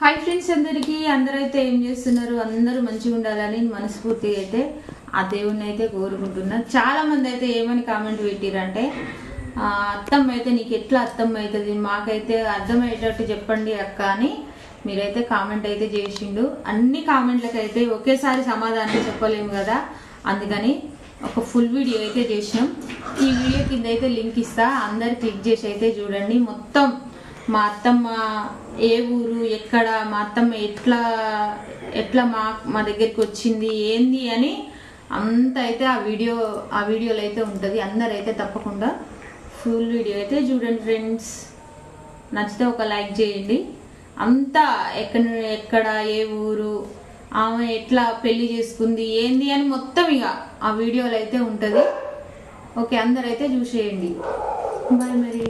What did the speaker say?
Hi friends అందరికీ అందరైతే ఏం చేస్తున్నారు? అందరూ మంచిగా ఉండాలని మనస్ఫూర్తిగా అయితే ఆ దేవుణ్ణి అయితే కోరుకుంటున్నా. చాలా మంది అయితే ఏమని కామెంట్ పెట్టిరంటే ఆ, అత్తమ్మ అయితే నీకు ఎట్లా అత్తమ్మ అవుతుంది మాకైతే అర్థమయ్యేటట్టు చెప్పండి అక్క అని మీరైతే కామెంట్ అయితే చేసిండు. అన్ని కామెంట్లకు అయితే ఒకేసారి సమాధానం చెప్పలేము కదా. అందుకని ఒక ఫుల్ వీడియో అయితే చేసినాం. ఈ వీడియో కింద అయితే లింక్ ఇస్తా. అందరు క్లిక్ చేసి అయితే చూడండి. మొత్తం మా అత్తమ్మ ఏ ఊరు ఎక్కడ మా అత్తమ్మ ఎట్లా ఎట్లా మా మా దగ్గరికి వచ్చింది ఏంది అని అంత అయితే ఆ వీడియో ఆ వీడియోలో అయితే ఉంటుంది. అందరైతే తప్పకుండా ఫుల్ వీడియో అయితే చూడండి ఫ్రెండ్స్ నచ్చితే ఒక లైక్ చేయండి. అంతా ఎక్కడ ఎక్కడ ఏ ఊరు ఆమె ఎట్లా పెళ్ళి చేసుకుంది ఏంది అని మొత్తం ఇక ఆ వీడియోలో అయితే ఉంటుంది. ఓకే అందరైతే చూసేయండి. బాయ్ మరి.